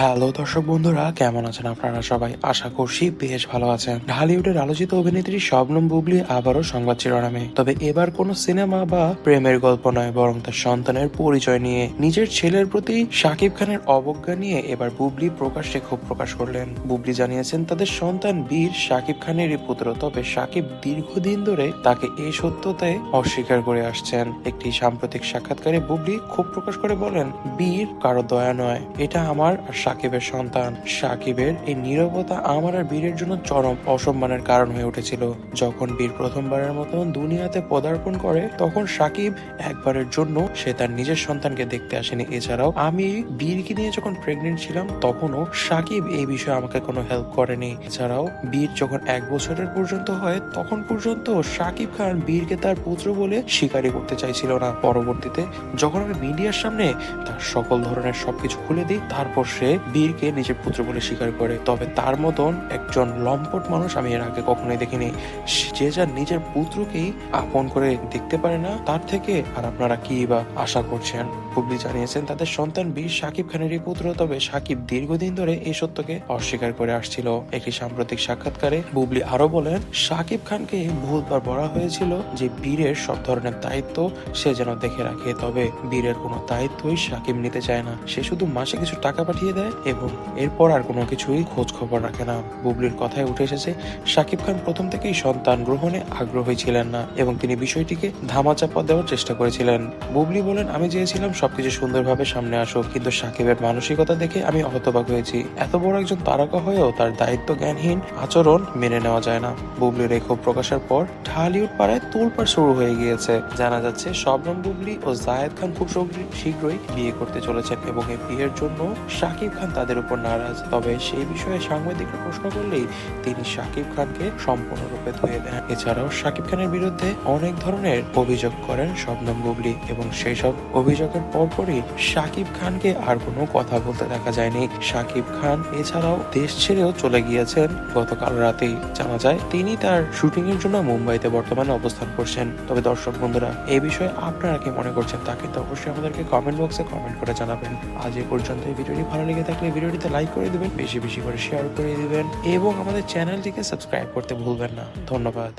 Hello দর্শক বন্ধুরা, কেমন আছেন আপনারা সবাই? আশা করছি বেশ ভালো আছেন। ঢালিউডের আলোচিত অভিনেত্রী শবনম বুবলি আবারও সংবাদ শিরোনামে। তবে এবার কোনো সিনেমা বা প্রেমের গল্প নয়, বরং তার সন্তানের পরিচয় নিয়ে। নিজের ছেলের প্রতি শাকিব খানের অবজ্ঞা নিয়ে এবার বুবলি প্রকাশ্যে ক্ষোভ প্রকাশ করলেন। বুবলি জানিয়েছেন, তাদের সন্তান বীর শাকিব খানেরই পুত্র, তবে শাকিব দীর্ঘদিন ধরে তাকে এই সত্যতায় অস্বীকার করে আসছেন। একটি সাম্প্রতিক সাক্ষাৎকারে বুবলি ক্ষোভ প্রকাশ করে বলেন, বীর কারও দয়া নয়, এটা আমার সাকিবের সন্তান। সাকিবের এই নীরবতা আমার আর বীরের জন্য চরম অসম্মানের কারণ হয়ে উঠেছিল। যখন বীর প্রথমবারের মতন দুনিয়াতে পদার্পণ করে, তখন সাকিব একবারের জন্য সে তার নিজের সন্তানকে দেখতে আসেনি। এছাড়াও আমি বীরকে নিয়ে যখন প্রেগনেন্ট ছিলাম, তখনও সাকিব এই বিষয়ে আমাকে কোনো হেল্প করেনি। এছাড়াও বীর যখন এক বছরের পর্যন্ত হয়, তখন পর্যন্ত সাকিব খান বীরকে তার পুত্র বলে স্বীকারই করতে চাইছিল না। পরবর্তীতে যখন আমি মিডিয়ার সামনে তার সকল ধরনের সবকিছু খুলে দিই, তারপর সে বীরকে নিজের পুত্র বলে স্বীকার করে। তবে তার মতন একজন লম্পট মানুষ আমি এর আগে কখনোই দেখিনি। যে যার নিজের পুত্রকেই আপন করে দেখতে পারে না, তার থেকে আর আপনারা কি বা আশা করছেন? বুবলি জানিয়েছেন, তাদের সন্তান বীর সাকিব খানেরই পুত্র, তবে সাকিব দীর্ঘদিন ধরে এই সত্যকে অস্বীকার করে আসছিল। একটি সাম্প্রতিক সাক্ষাৎকারে বুবলি আরও বলেন, সাকিব খানকে বহুতবার বলা হয়েছিল যে বীরের সব ধরনের দায়িত্ব সে যেন দেখে রাখে, তবে বীরের কোনো দায়িত্বই সাকিব নিতে চায় না। সে শুধু মাসে কিছু টাকা পাঠিয়ে দেয় এবং এরপর আর কোনো কিছুই খোঁজ খবর রাখে না। বুবলির কথায় উঠে এসেছে, সাকিব খান প্রথম থেকেই সন্তান গ্রহণে আগ্রহী ছিলেন না এবং তিনি বিষয়টিকে ধামাচাপা দেওয়ার চেষ্টা করেছিলেন। বুবলি বলেন, আমি চেয়েছিলাম সবকিছু সুন্দরভাবে সামনে আসুক, কিন্তু সাকিবের মানসিকতা দেখে আমি হতবাক হয়েছি। এত বড় একজন তারকা হয়েও তার দায়িত্ব জ্ঞানহীন আচরণ মেনে নেওয়া যায় না। বুবলির এই ক্ষোভ প্রকাশের পর ঢালিউড পাড়ায় তোলপাড় শুরু হয়ে গিয়েছে। জানা যাচ্ছে, শবনম বুবলি ও জায়েদ খান খুব শীঘ্রই বিয়ে করতে চলেছেন এবং এই বিয়ের জন্য শাকিব খান তাদের উপর নারাজ। তবে সেই বিষয়ে সাংবাদিকরা প্রশ্ন করলেই তিনি শাকিব খানকে সম্পূর্ণরূপে ধুয়ে দেন। এছাড়াও শাকিব খানের বিরুদ্ধে অনেক ধরনের অভিযোগ করেন শবনম বুবলি এবং সেই সব অভিযোগের পরপরই শাকিব খানকে আর কোনো কথা বলতে দেখা যায়নি। শাকিব খান এছাড়াও দেশ ছেড়েও চলে গিয়েছেন গতকাল রাতেই জানা যায়, তিনি তার শুটিং এর জন্য মুম্বাইতে বর্তমানে অবস্থান করছেন। তবে দর্শক বন্ধুরা এই বিষয়ে আপনারা কি মনে করছেন তা কিন্তু অবশ্যই আমাদেরকে কমেন্ট বক্সে কমেন্ট করে জানাবেন। আজ এ পর্যন্ত এই ভিডিওটি ভালো লেগে থাকলে ভিডিওটিতে লাইক করে দিবেন, বেশি বেশি করে শেয়ার করে দিবেন এবং আমাদের চ্যানেলটিকে সাবস্ক্রাইব করতে ভুলবেন না। ধন্যবাদ।